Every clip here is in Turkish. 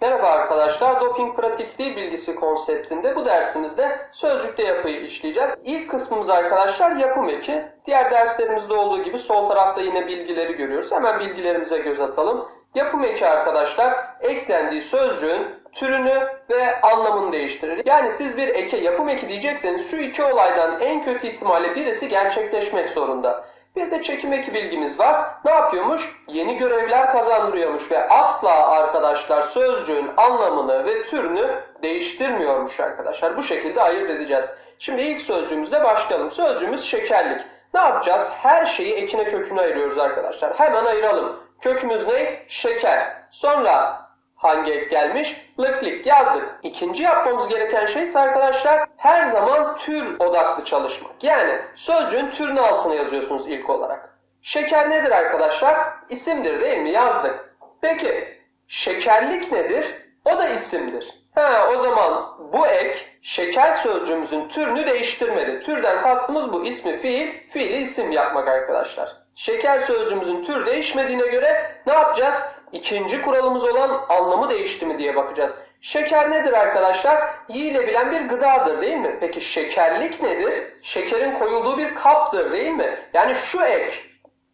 Merhaba arkadaşlar, doping pratik dil bilgisi konseptinde bu dersimizde sözcükte yapıyı işleyeceğiz. İlk kısmımız arkadaşlar yapım eki. Diğer derslerimizde olduğu gibi sol tarafta yine bilgileri görüyoruz. Hemen bilgilerimize göz atalım. Yapım eki arkadaşlar eklendiği sözcüğün türünü ve anlamını değiştirir. Yani siz bir eke yapım eki diyecekseniz şu iki olaydan en kötü ihtimalle birisi gerçekleşmek zorunda. Bir de çekim eki bilgimiz var. Ne yapıyormuş? Yeni görevler kazandırıyormuş ve asla arkadaşlar sözcüğün anlamını ve türünü değiştirmiyormuş arkadaşlar. Bu şekilde ayırt edeceğiz. Şimdi ilk sözcüğümüzle başlayalım. Sözcüğümüz şekerlik. Ne yapacağız? Her şeyi ekine köküne ayırıyoruz arkadaşlar. Hemen ayıralım. Kökümüz ne? Şeker. Sonra hangi ek gelmiş? Lıklık yazdık. İkinci yapmamız gereken şey ise arkadaşlar her zaman tür odaklı çalışmak. Yani sözcüğün türünü altına yazıyorsunuz ilk olarak. Şeker nedir arkadaşlar? İsimdir değil mi? Yazdık. Peki şekerlik nedir? O da isimdir. Ha, o zaman bu ek şeker sözcüğümüzün türünü değiştirmedi. Türden kastımız bu ismi fiil, fiili isim yapmak arkadaşlar. Şeker sözcüğümüzün tür değişmediğine göre ne yapacağız? İkinci kuralımız olan anlamı değişti mi diye bakacağız. Şeker nedir arkadaşlar? Yiyilebilen bir gıdadır değil mi? Peki şekerlik nedir? Şekerin koyulduğu bir kaptır değil mi? Yani şu ek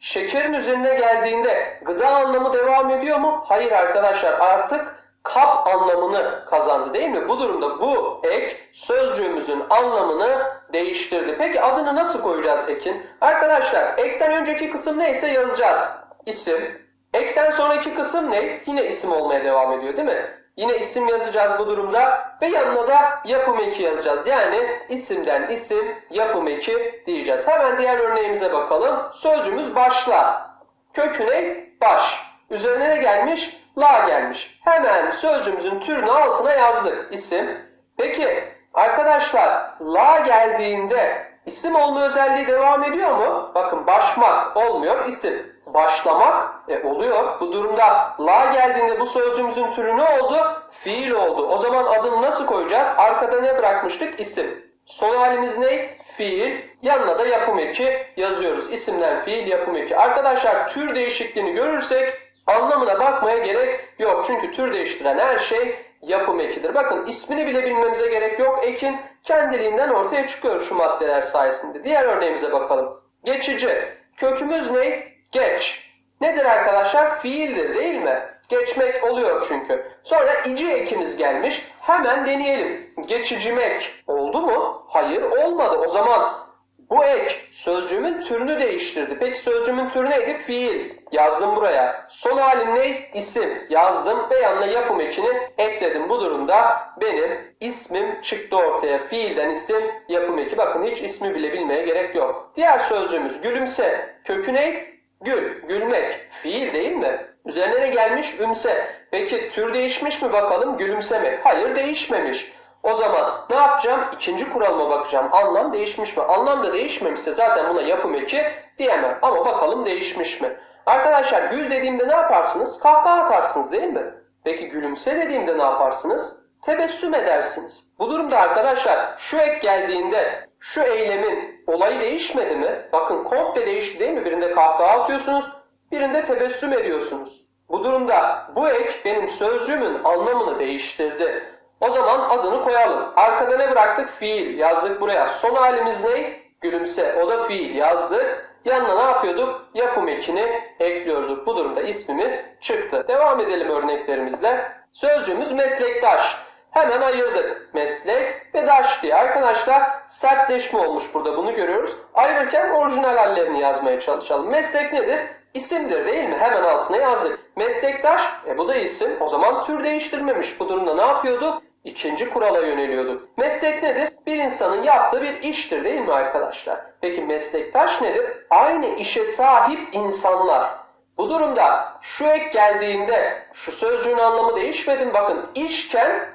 şekerin üzerine geldiğinde gıda anlamı devam ediyor mu? Hayır arkadaşlar artık kap anlamını kazandı değil mi? Bu durumda bu ek sözcüğümüzün anlamını değiştirdi. Peki adını nasıl koyacağız ekin? Arkadaşlar ekten önceki kısım neyse yazacağız. İsim. Ekten sonraki kısım ne? Yine isim olmaya devam ediyor değil mi? Yine isim yazacağız bu durumda ve yanına da yapım eki yazacağız. Yani isimden isim, yapım eki diyeceğiz. Hemen diğer örneğimize bakalım. Sözcüğümüz başla. Kökü ne? Baş. Üzerine ne gelmiş? La gelmiş. Hemen sözcüğümüzün türünü altına yazdık. İsim. Peki arkadaşlar la geldiğinde isim olma özelliği devam ediyor mu? Bakın başmak olmuyor isim. Başlamak e, oluyor. Bu durumda la geldiğinde bu sözcüğümüzün türü ne oldu? Fiil oldu. O zaman adını nasıl koyacağız? Arkada ne bırakmıştık? İsim. Son halimiz ne? Fiil. Yanına da yapım eki yazıyoruz. İsimden fiil yapım eki. Arkadaşlar tür değişikliğini görürsek anlamına bakmaya gerek yok. Çünkü tür değiştiren her şey yapım ekidir. Bakın ismini bile bilmemize gerek yok. Ekin kendiliğinden ortaya çıkıyor şu maddeler sayesinde. Diğer örneğimize bakalım. Geçici. Kökümüz ne? Geç. Nedir arkadaşlar? Fiildir değil mi? Geçmek oluyor çünkü. Sonra ici ekimiz gelmiş. Hemen deneyelim. Geçicimek oldu mu? Hayır olmadı. O zaman bu ek sözcüğümün türünü değiştirdi. Peki sözcüğümün türü neydi? Fiil. Yazdım buraya. Son halim ne? İsim. Yazdım ve yanına yapım ekini ekledim. Bu durumda benim ismim çıktı ortaya. Fiilden isim, yapım eki. Bakın hiç ismi bile bilmeye gerek yok. Diğer sözcüğümüz gülümse. Kökü ne? Gül, gülmek. Fiil değil mi? Üzerine ne gelmiş? Ümse. Peki tür değişmiş mi bakalım? Gülümsemek. Hayır değişmemiş. O zaman ne yapacağım? İkinci kuralıma bakacağım. Anlam değişmiş mi? Anlam da değişmemişse zaten buna yapım eki diyemem. Ama bakalım değişmiş mi? Arkadaşlar gül dediğimde ne yaparsınız? Kahkaha atarsınız değil mi? Peki gülümse dediğimde ne yaparsınız? Tebessüm edersiniz. Bu durumda arkadaşlar şu ek geldiğinde şu eylemin olayı değişmedi mi? Bakın komple değişti değil mi? Birinde kahkaha atıyorsunuz, birinde tebessüm ediyorsunuz. Bu durumda bu ek benim sözcüğümün anlamını değiştirdi. O zaman adını koyalım. Arkada ne bıraktık? Fiil yazdık buraya. Son halimiz ne? Gülümse. O da fiil yazdık. Yanına ne yapıyorduk? Yapım ekini ekliyorduk. Bu durumda ismimiz çıktı. Devam edelim örneklerimizle. Sözcüğümüz meslektaş. Hemen ayırdık. Meslek ve daş diye. Arkadaşlar sertleşme olmuş burada bunu görüyoruz. Ayırırken orijinal hallerini yazmaya çalışalım. Meslek nedir? İsimdir değil mi? Hemen altına yazdık. Meslektaş, e bu da isim. O zaman tür değiştirmemiş. Bu durumda ne yapıyorduk? İkinci kurala yöneliyorduk. Meslek nedir? Bir insanın yaptığı bir iştir değil mi arkadaşlar? Peki meslektaş nedir? Aynı işe sahip insanlar. Bu durumda şu ek geldiğinde şu sözcüğün anlamı değişmedi mi? Bakın işken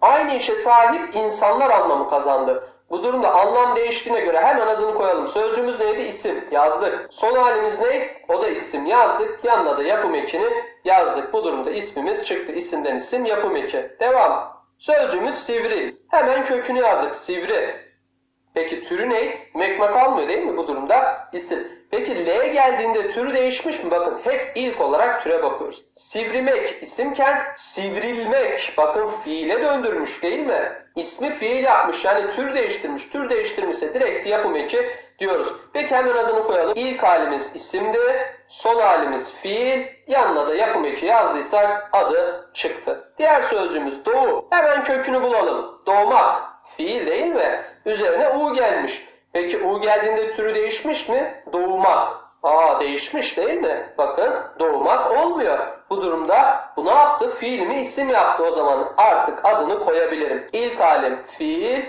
aynı işe sahip insanlar anlamı kazandı. Bu durumda anlam değiştiğine göre hemen adını koyalım. Sözcüğümüz neydi? İsim. Yazdık. Son halimiz ne? O da isim. Yazdık. Yanına da yapım ekini yazdık. Bu durumda ismimiz çıktı. İsimden isim yapım eki. Devam. Sözcüğümüz sivri. Hemen kökünü yazdık. Sivri. Peki türü ne? Mekmak almıyor değil mi bu durumda? İsim. Peki L geldiğinde türü değişmiş mi? Bakın hep ilk olarak türe bakıyoruz. Sivrimek isimken sivrilmek bakın fiile döndürmüş değil mi? İsmi fiil yapmış yani tür değiştirmiş. Tür değiştirmişse direkt yapım eki diyoruz. Peki hemen adını koyalım. İlk halimiz isimdi. Son halimiz fiil. Yanına da yapım eki yazdıysak adı çıktı. Diğer sözcüğümüz doğu. Hemen kökünü bulalım. Doğmak. Fiil değil mi? Üzerine u gelmiş. Peki u geldiğinde türü değişmiş mi? Doğmak. Aa değişmiş değil mi? Bakın doğmak olmuyor. Bu durumda bu ne yaptı? Fiil mi isim yaptı o zaman artık adını koyabilirim. İlk halim fiil,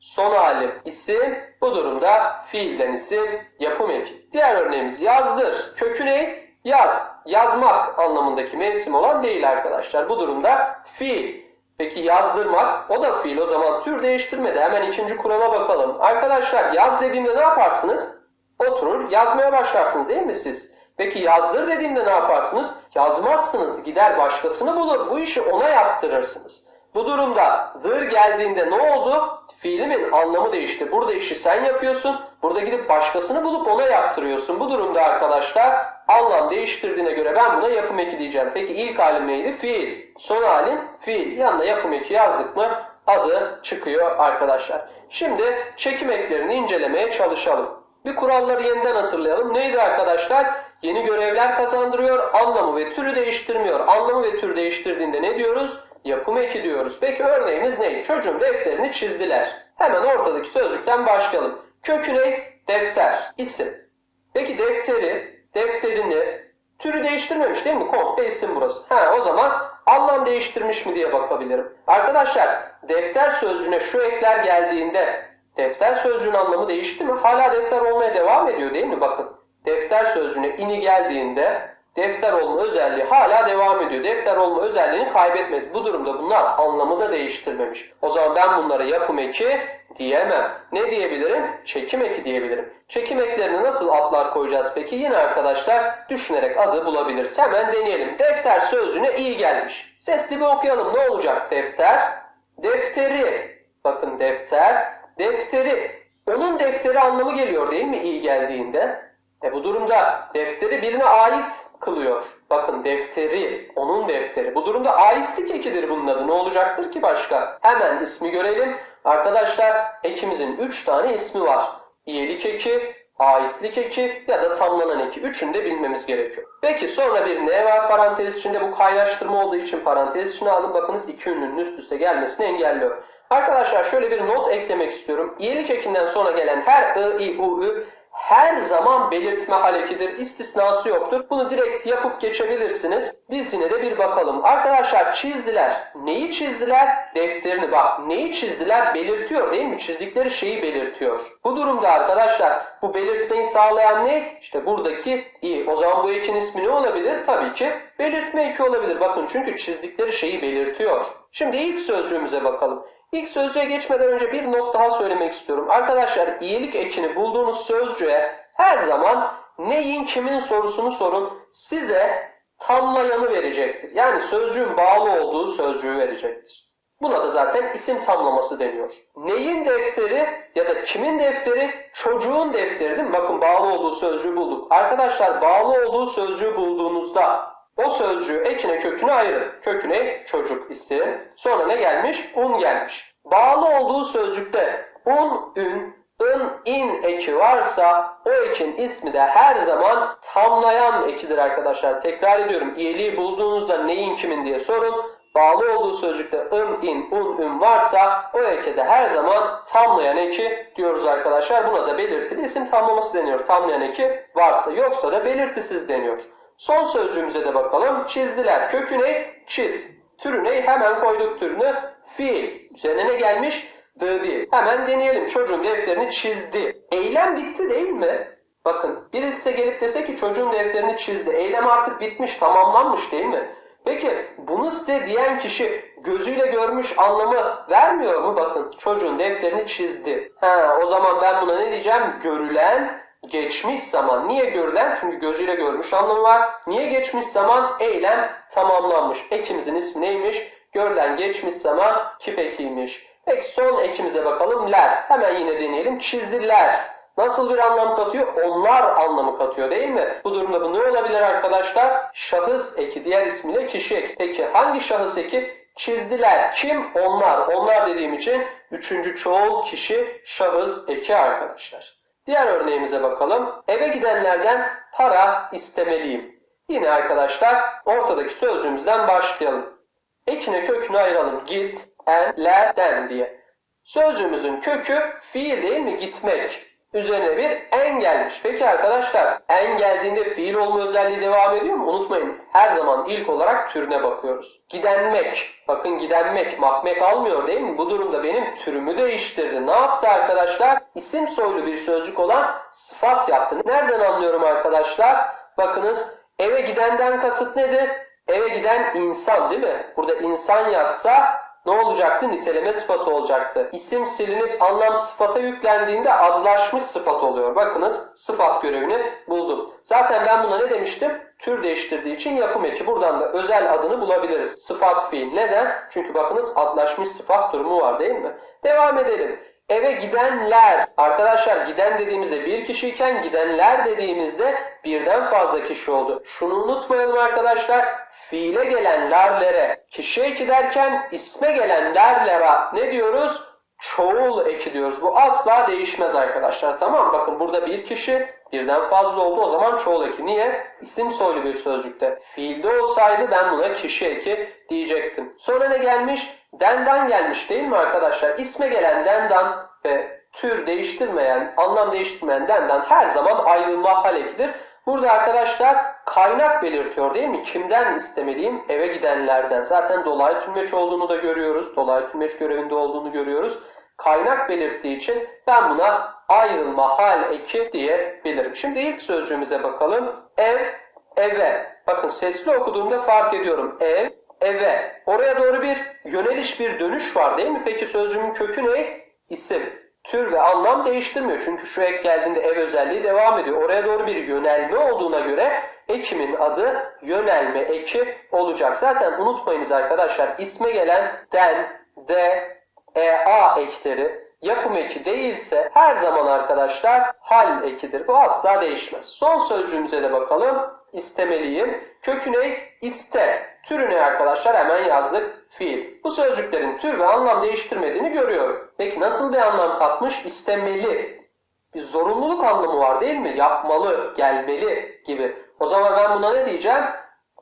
son halim isim. Bu durumda fiilden isim yapım eki. Diğer örneğimiz yazdır. Kökü ne? Yaz. Yazmak anlamındaki mevsim olan değil arkadaşlar. Bu durumda fiil. Peki yazdırmak o da fiil o zaman tür değiştirmedi. Hemen ikinci kurala bakalım. Arkadaşlar yaz dediğimde ne yaparsınız? Oturur yazmaya başlarsınız değil mi siz? Peki yazdır dediğimde ne yaparsınız? Yazmazsınız gider başkasını bulur bu işi ona yaptırırsınız. Bu durumda dır geldiğinde ne oldu? Fiilimin anlamı değişti. Burada işi sen yapıyorsun. Burada gidip başkasını bulup ona yaptırıyorsun. Bu durumda arkadaşlar anlam değiştirdiğine göre ben buna yapım eki diyeceğim. Peki ilk halim neydi? Fiil. Son halim fiil. Yanına yapım eki yazdık mı adı çıkıyor arkadaşlar. Şimdi çekim eklerini incelemeye çalışalım. Bir kuralları yeniden hatırlayalım. Neydi arkadaşlar? Yeni görevler kazandırıyor, anlamı ve türü değiştirmiyor. Anlamı ve türü değiştirdiğinde ne diyoruz? Yapım eki diyoruz. Peki örneğimiz ne? Çocuğun defterini çizdiler. Hemen ortadaki sözcükten başlayalım. Kökü ne? Defter, isim. Peki defteri, defterini, türü değiştirmemiş değil mi? Komple isim burası. Ha o zaman anlam değiştirmiş mi diye bakabilirim. Arkadaşlar defter sözcüğüne şu ekler geldiğinde defter sözcüğün anlamı değişti mi? Hala defter olmaya devam ediyor değil mi? Bakın defter sözcüğüne ini geldiğinde defter olma özelliği hala devam ediyor. Defter olma özelliğini kaybetmedi. Bu durumda bunlar anlamı da değiştirmemiş. O zaman ben bunlara yapım eki diyemem. Ne diyebilirim? Çekim eki diyebilirim. Çekim eklerine nasıl adlar koyacağız peki? Yine arkadaşlar düşünerek adı bulabiliriz. Hemen deneyelim. Defter sözcüğüne iyi gelmiş. Sesli bir okuyalım. Ne olacak? Defter, defteri. Bakın defter, defteri. Onun defteri anlamı geliyor değil mi iyi geldiğinde? E bu durumda defteri birine ait kılıyor. Bakın defteri, onun defteri. Bu durumda aitlik ekidir bunun adı. Ne olacaktır ki başka? Hemen ismi görelim. Arkadaşlar ekimizin 3 tane ismi var. İyilik eki, aitlik eki ya da tamlanan eki. Üçünü de bilmemiz gerekiyor. Peki sonra bir ne var parantez içinde? Bu kaynaştırma olduğu için parantez içine aldım. Bakınız iki ünlünün üst üste gelmesini engelliyor. Arkadaşlar şöyle bir not eklemek istiyorum. İyilik ekinden sonra gelen her ı, i, u, ü her zaman belirtme halekidir. İstisnası yoktur. Bunu direkt yapıp geçebilirsiniz. Biz yine de bir bakalım. Arkadaşlar çizdiler. Neyi çizdiler? Defterini bak. Neyi çizdiler? Belirtiyor değil mi? Çizdikleri şeyi belirtiyor. Bu durumda arkadaşlar bu belirtmeyi sağlayan ne? İşte buradaki i. O zaman bu ekin ismi ne olabilir? Tabii ki belirtme eki olabilir. Bakın çünkü çizdikleri şeyi belirtiyor. Şimdi ilk sözcüğümüze bakalım. İlk sözcüğe geçmeden önce bir not daha söylemek istiyorum. Arkadaşlar iyilik ekini bulduğunuz sözcüğe her zaman neyin kimin sorusunu sorun. Size tamlayanı verecektir. Yani sözcüğün bağlı olduğu sözcüğü verecektir. Buna da zaten isim tamlaması deniyor. Neyin defteri ya da kimin defteri? Çocuğun defteri değil mi? Bakın bağlı olduğu sözcüğü bulduk. Arkadaşlar bağlı olduğu sözcüğü bulduğunuzda o sözcüğü ekine köküne ayırın. Köküne çocuk isim. Sonra ne gelmiş? Un gelmiş. Bağlı olduğu sözcükte un, ün, ın, in eki varsa o ekin ismi de her zaman tamlayan ekidir arkadaşlar. Tekrar ediyorum. İyiliği bulduğunuzda neyin kimin diye sorun. Bağlı olduğu sözcükte ın, in, un, ün varsa o eke de her zaman tamlayan eki diyoruz arkadaşlar. Buna da belirtili isim tamlaması deniyor. Tamlayan eki varsa yoksa da belirtisiz deniyor. Son sözcüğümüze de bakalım. Çizdiler. Kökü ne? Çiz. Türü ne? Hemen koyduk türünü. Fiil. Üzerine ne gelmiş? D değil. Hemen deneyelim. Çocuğun defterini çizdi. Eylem bitti değil mi? Bakın birisi size gelip dese ki çocuğun defterini çizdi. Eylem artık bitmiş, tamamlanmış değil mi? Peki bunu size diyen kişi gözüyle görmüş anlamı vermiyor mu? Bakın çocuğun defterini çizdi. Ha, o zaman ben buna ne diyeceğim? Görülen geçmiş zaman. Niye görülen? Çünkü gözüyle görmüş anlamı var. Niye geçmiş zaman? Eylem tamamlanmış. Ekimizin ismi neymiş? Görülen geçmiş zaman kip ekiymiş. Peki son ekimize bakalım. Ler. Hemen yine deneyelim. Çizdiler. Nasıl bir anlam katıyor? Onlar anlamı katıyor değil mi? Bu durumda bu ne olabilir arkadaşlar? Şahıs eki diğer ismiyle kişi eki. Peki hangi şahıs eki? Çizdiler. Kim? Onlar. Onlar dediğim için üçüncü çoğul kişi şahıs eki arkadaşlar. Diğer örneğimize bakalım. Eve gidenlerden para istemeliyim. Yine arkadaşlar ortadaki sözcüğümüzden başlayalım. Ekine kökünü ayıralım. Git, en, le, den diye. Sözcüğümüzün kökü fiil değil mi? Gitmek. Üzerine bir en gelmiş. Peki arkadaşlar en geldiğinde fiil olma özelliği devam ediyor mu? Unutmayın her zaman ilk olarak türüne bakıyoruz. Gidenmek. Bakın gidenmek makmek almıyor değil mi? Bu durumda benim türümü değiştirdi. Ne yaptı arkadaşlar? İsim soylu bir sözcük olan sıfat yaptı. Nereden anlıyorum arkadaşlar? Bakınız eve gidenden kasıt nedir? Eve giden insan değil mi? Burada insan yazsa ne olacaktı? Niteleme sıfatı olacaktı. İsim silinip anlam sıfata yüklendiğinde adlaşmış sıfat oluyor. Bakınız sıfat görevini buldum. Zaten ben buna ne demiştim? Tür değiştirdiği için yapım eki. Buradan da özel adını bulabiliriz. Sıfat fiil. Neden? Çünkü bakınız adlaşmış sıfat durumu var değil mi? Devam edelim. Eve gidenler. Arkadaşlar giden dediğimizde bir kişiyken gidenler dediğimizde birden fazla kişi oldu. Şunu unutmayalım arkadaşlar. Fiile gelen lerlere kişi eki derken isme gelen lerlere ne diyoruz? Çoğul eki diyoruz. Bu asla değişmez arkadaşlar. Tamam bakın burada bir kişi birden fazla oldu o zaman çoğul eki. Niye? İsim soylu bir sözcükte. Fiilde olsaydı ben buna kişi eki diyecektim. Sonra ne gelmiş? Dendan gelmiş değil mi arkadaşlar? İsme gelen dendan ve tür değiştirmeyen, anlam değiştirmeyen dendan her zaman ayrılma hal ekidir. Burada arkadaşlar kaynak belirtiyor değil mi? Kimden istemeliyim? Eve gidenlerden. Zaten dolaylı tümleç olduğunu da görüyoruz. Dolaylı tümleç görevinde olduğunu görüyoruz. Kaynak belirttiği için ben buna ayrılma hal eki diyebilirim. Şimdi ilk sözcüğümüze bakalım. Ev, eve. Bakın sesli okuduğumda fark ediyorum. Ev, eve. Oraya doğru bir yöneliş, bir dönüş var değil mi? Peki sözcüğümün kökü ne? İsim tür ve anlam değiştirmiyor. Çünkü şu ek geldiğinde ev özelliği devam ediyor. Oraya doğru bir yönelme olduğuna göre ekimin adı yönelme eki olacak. Zaten unutmayınız arkadaşlar isme gelen den, de, e, a ekleri yapım eki değilse her zaman arkadaşlar hal ekidir. Bu asla değişmez. Son sözcüğümüze de bakalım. İstemeliyim. Kökü ne? İste. Türü ne arkadaşlar? Hemen yazdık. Fiil. Bu sözcüklerin tür ve anlam değiştirmediğini görüyorum. Peki nasıl bir anlam katmış? İstemeli. Bir zorunluluk anlamı var değil mi? Yapmalı, gelmeli gibi. O zaman ben buna ne diyeceğim?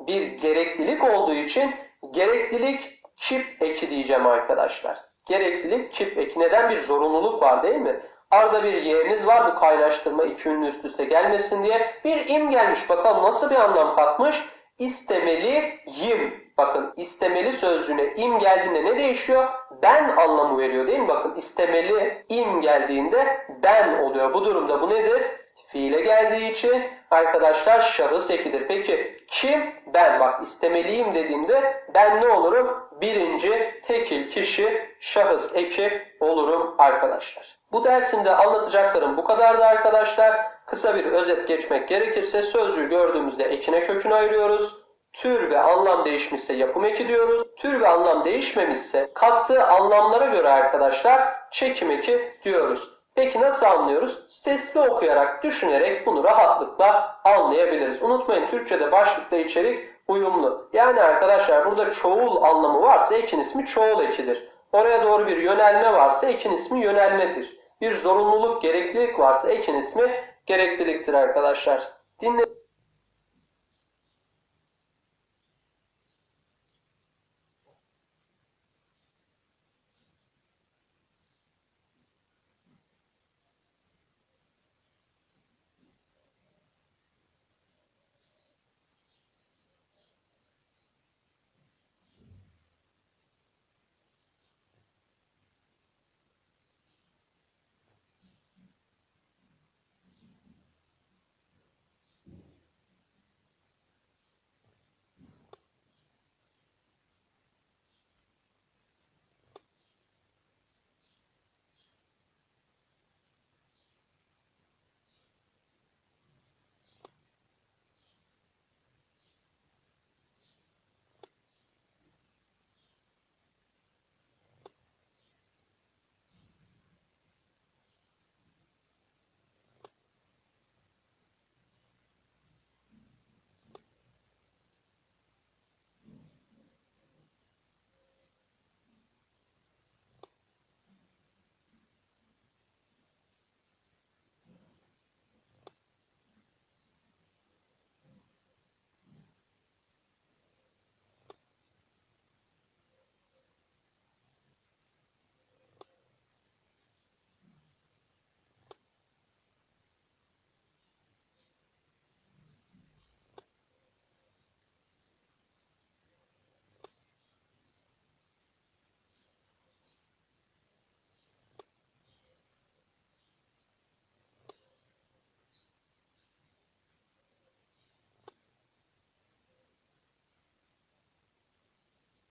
Bir gereklilik olduğu için gereklilik çip eki diyeceğim arkadaşlar. Gereklilik çip eki. Neden? Bir zorunluluk var değil mi? Arada bir y'niz var bu kaynaştırma iki ünlü üst üste gelmesin diye. Bir im gelmiş. Bakalım nasıl bir anlam katmış? İstemeliyim. Bakın istemeli sözcüğüne im geldiğinde ne değişiyor? Ben anlamı veriyor değil mi? Bakın istemeli im geldiğinde ben oluyor. Bu durumda bu nedir? Fiile geldiği için arkadaşlar şahıs ekidir. Peki kim? Ben. Bak istemeliyim dediğimde ben ne olurum? Birinci tekil kişi şahıs eki olurum arkadaşlar. Bu dersimde anlatacaklarım bu kadardı arkadaşlar. Kısa bir özet geçmek gerekirse sözcüğü gördüğümüzde ekine kökünü ayırıyoruz. Tür ve anlam değişmişse yapım eki diyoruz. Tür ve anlam değişmemişse kattığı anlamlara göre arkadaşlar çekim eki diyoruz. Peki nasıl anlıyoruz? Sesli okuyarak, düşünerek bunu rahatlıkla anlayabiliriz. Unutmayın Türkçe'de başlıkla içerik uyumlu. Yani arkadaşlar burada çoğul anlamı varsa ekin ismi çoğul ekidir. Oraya doğru bir yönelme varsa ekin ismi yönelmedir. Bir zorunluluk, gereklilik varsa ekin ismi gerekliliktir arkadaşlar. Dinle